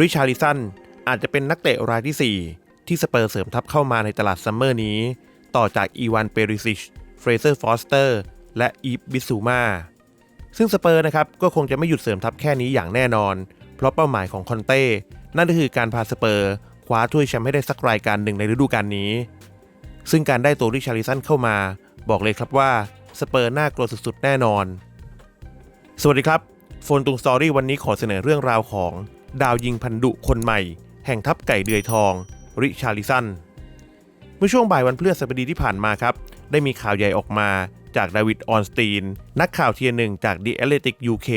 ริชาริสันอาจจะเป็นนักเตะรายที่ 4 ที่สเปอร์เสริมทัพเข้ามาในตลาดซัมเมอร์นี้ ต่อจากอีวานเปริซิช เฟรเซอร์ฟอสเตอร์ และอีฟบิสูมาซึ่งสเปอร์นะครับก็คงจะไม่หยุดเสริมทัพแค่นี้อย่างแน่นอน เพราะเป้าหมายของคอนเต้ นั่นก็คือการพาสเปอร์ คว้าถ้วยแชมป์ให้ได้สักรายการหนึ่งในฤดูกาลนี้ ซึ่งการได้ตัวริชาริสันเข้ามา บอกเลยครับว่าสเปอร์น่ากลัวสุดๆแน่นอน สวัสดีครับโฟนตุงสตอรี่วันนี้ขอเสนอเรื่องราวของ ดาวยิงพันดุคนใหม่ แห่งทัพไก่เดือยทอง ริชาริสัน เมื่อช่วงบ่ายวันพฤหัสบดีที่ผ่านมาครับ ได้มีข่าวใหญ่ออกมาจากดาวิดออนสตีน นักข่าวเทียหนึ่งจาก The Athletic UK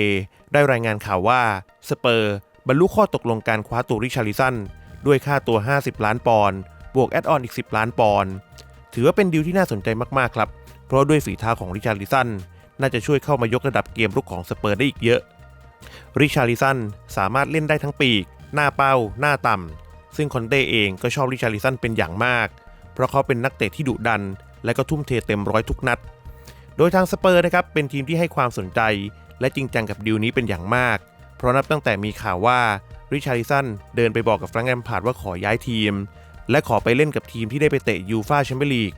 ได้รายงานข่าวว่าสเปอร์บรรลุข้อตกลงการคว้าตัวริชาริสันด้วยค่าตัว 50 ล้านปอนด์บวกแอดออนอีก 10 ล้านปอนด์ถือว่าเป็นดีลที่น่าสนใจมาก ๆ ครับ เพราะด้วยฝีเท้าของริชาริสันน่าจะช่วยเข้ามายกระดับเกมรุกของสเปอร์ได้อีกเยอะ ริชาริสันสามารถเล่นได้ทั้งปีก หน้าเป้า หน้าต่ำ ซึ่งคอนเต้เองก็ชอบริชาริสันเป็นอย่างมาก เพราะเขาเป็นนักเตะที่ดุดัน และก็ทุ่มเทเต็มร้อยทุกนัด โดยทางสเปอร์นะครับเป็นทีมที่ให้ความสนใจ และจริงจังกับดีลนี้เป็นอย่างมาก เพราะนับตั้งแต่มีข่าวว่าริชาริสันเดินไปบอกกับแฟรงก์แอมพาร์ดว่าขอย้ายทีม และขอไปเล่นกับทีมที่ได้ไปเตะยูฟาแชมเปี้ยนลีก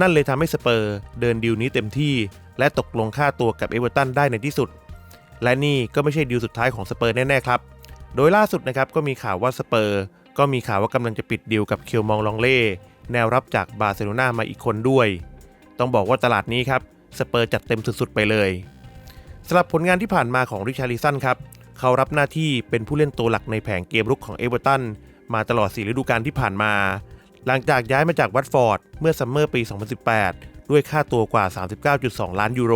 นั่นเลยทำให้สเปอร์เดินดีลนี้เต็มที่ และตกลงค่าตัวกับเอเวอร์ตันได้ในที่สุด และนี่ก็ไม่ใช่ดีลสุดท้ายของสเปอร์แน่ๆครับ โดยล่าสุดนะครับก็มีข่าวว่าสเปอร์ก็มีข่าวว่ากำลังจะปิดดีลกับเคียวมองลองเล่ แนวรับจากบาร์เซโลนามาอีกคนด้วย ต้องบอกว่าตลาดนี้ครับสเปอร์จัดเต็มสุดๆไปเลยสำหรับผลงานที่ผ่านมาของริชาริสันครับเขารับหน้าที่เป็นผู้เล่นตัวหลักในแผงเกมรุกของเอเวอร์ตันมาตลอด 4 ฤดูกาลที่ผ่านมา หลังจากย้ายมาจากวัตฟอร์ดเมื่อซัมเมอร์ปี 2018 ด้วยค่าตัวกว่า 39.2 ล้านยูโร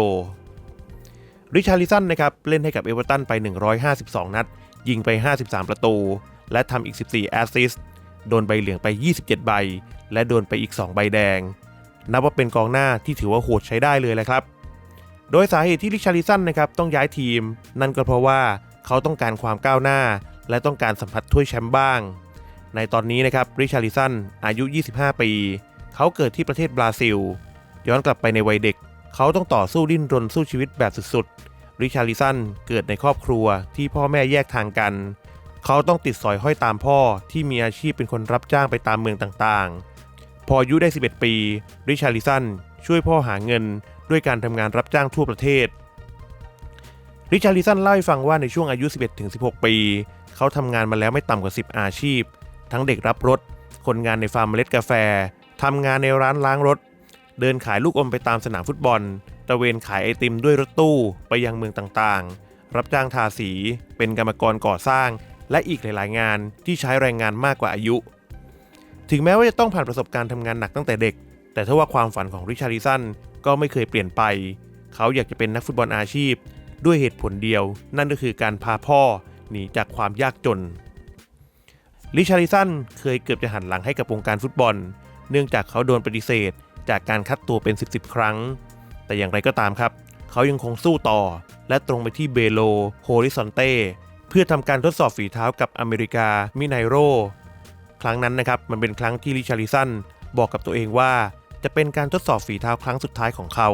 ริชาริสันนะครับเล่นให้กับเอเวอร์ตันไป 152 นัด ยิงไป 53 ประตู และทำอีก 14 แอสซิสต์โดนใบเหลืองไป 27 ใบ และโดนไปอีก 2 ใบแดง นับว่าเป็นกองหน้าที่ถือว่าโหดใช้ได้เลยแหละครับ โดยสาเหตุที่ริชาริสันนะครับต้องย้ายทีม นั่นก็เพราะว่าเขาต้องการความก้าวหน้า และต้องการสัมผัสถ้วยแชมป์บ้าง ในตอนนี้นะครับริชาริสันอายุ 25 ปี เขาเกิดที่ประเทศบราซิล ย้อนกลับไปในวัยเด็ก เขาต้องต่อสู้ดิ้นรนสู้ชีวิตแบบสุดๆ ริชาริสันเกิดในครอบครัวที่พ่อแม่แยกทางกัน เขาต้องติดสอยห้อยตามพ่อที่มีอาชีพเป็นคนรับจ้างไปตามเมืองต่างๆ พออายุได้ 11 ปี ริชาริสันช่วยพ่อหาเงินด้วยการทำงานรับจ้างทั่วประเทศ ริชาริสันเล่าให้ฟังว่าในช่วงอายุ 11-16 ปี เขาทำงานมาแล้วไม่ต่ำกว่า 10 อาชีพ ทั้งเด็กรับรถ คนงานในฟาร์มเมล็ดกาแฟทำงานในร้านล้างรถ เดินขายลูกอมไปตามสนามฟุตบอล ตระเวนขายไอติมด้วยรถตู้ไปยังเมืองต่างๆ รับจ้างทาสี เป็นกรรมกรก่อสร้าง และอีกหลายๆ งานที่ใช้แรงงานมากกว่าอายุ ถึงแม้ว่าจะต้องผ่านประสบการณ์ทำงานหนักตั้งแต่เด็ก แต่ถ้าว่าความฝันของริชาริสันก็ไม่เคยเปลี่ยนไป เขาอยากจะเป็นนักฟุตบอลอาชีพ ด้วยเหตุผลเดียว นั่นก็คือการพาพ่อหนีจากความยากจนริชาริสันเคยเกือบจะหันหลังให้กับวงการฟุตบอล เนื่องจากเขาโดนปฏิเสธ จากการคัดตัวเป็น 10บๆครั้ง แต่อย่างไรก็ตามครับ เขายังคงสู้ต่อ และตรงไปที่เบโลโฮริซอนเต้เพื่อทำการทดสอบฝีเท้ากับอเมริกามิไนโร ครั้งนั้นนะครับมันเป็นครั้งที่ริชาริสันบอกกับตัวเองว่า จะเป็นการทดสอบฝีเท้าครั้งสุดท้ายของเขา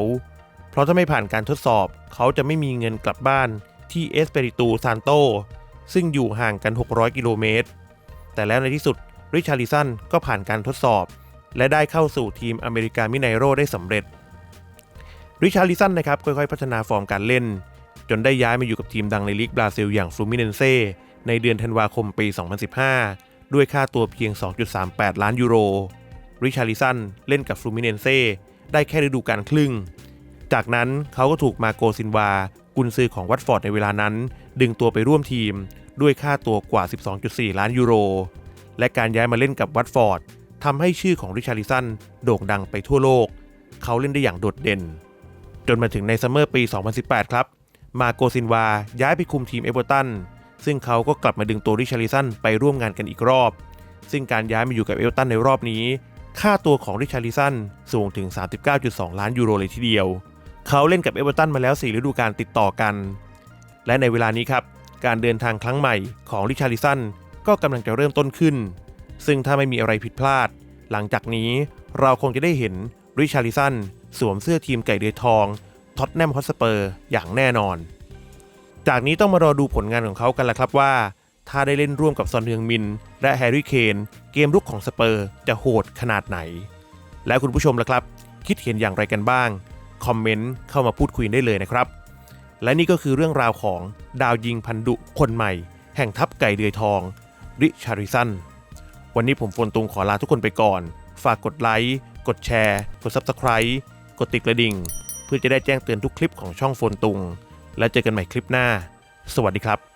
เพราะถ้าไม่ผ่านการทดสอบเขาจะไม่มีเงินกลับบ้านที่เอสเปริตูซานโตซึ่งอยู่ห่างกัน 600 กิโลเมตร แต่แล้วในที่สุดริชาริสันก็ผ่านการทดสอบ และได้เข้าสู่ทีมอเมริกามิไนโรได้สำเร็จ ริชาริสันนะครับค่อยๆ พัฒนาฟอร์มการเล่น จนได้ย้ายมาอยู่กับทีมดังในลีกบราซิลอย่างฟลูมิเนนเซ่ในเดือนธันวาคมปี 2015 ด้วยค่าตัวเพียง 2.38 ล้านยูโร ริชาริสันเล่นกับฟลูมิเนนเซ่ได้แค่ฤดูกาลครึ่ง จากนั้นเขาก็ถูกมาโกซินวา กุนซือของวัตฟอร์ดในเวลานั้น ดึงตัวไปร่วมทีมด้วยค่าตัวกว่า 12.4 ล้านยูโร และการย้ายมาเล่นกับวัตฟอร์ด ทำให้ชื่อของริชาริสันโด่งดังไปทั่วโลก เขาเล่นได้อย่างโดดเด่น จนมาถึงในซัมเมอร์ปี 2018 ครับ มาโกซินวาย้ายไปคุมทีมเอเวอร์ตัน ซึ่งเขาก็กลับมาดึงตัวริชาริสันไปร่วมงานกันอีกรอบ ซึ่งการย้ายมาอยู่กับเอเวอร์ตันในรอบนี้ ค่าตัวของริชาริสันสูงถึง 39.2 ล้านยูโรเลยทีเดียว เขาเล่นกับเอเวอร์ตันมาแล้ว 4 ฤดูกาลติดต่อกัน และในเวลานี้ครับ การเดินทางครั้งใหม่ของริชาริสันก็กำลังจะเริ่มต้นขึ้น ซึ่งถ้าไม่มีอะไรผิดพลาด หลังจากนี้เราคงจะได้เห็นริชาริสันสวมเสื้อทีมไก่เดือยทองท็อตแนมฮอสเปอร์อย่างแน่นอน จากนี้ต้องมารอดูผลงานของเขากันละครับว่า ถ้าได้เล่นร่วมกับซอนเฮืองมิน และแฮร์รี่เคนเกมรุกของสเปอร์จะโหดขนาดไหน แล้วคุณผู้ชมล่ะครับ คิดเห็นอย่างไรกันบ้าง คอมเมนต์เข้ามาพูดคุยได้เลยนะครับ และนี่ก็คือเรื่องราวของดาวยิงพันดุคนใหม่ แห่งทัพไก่เดือยทองริชาริสัน วันนี้ผมฟนตุงขอลาทุกคนไปก่อน ฝากกดไลค์ กดแชร์ กด Subscribe กดติดกระดิ่ง เพื่อจะได้แจ้งเตือนทุกคลิปของช่องโฟนตุง และเจอกันใหม่คลิปหน้า สวัสดีครับ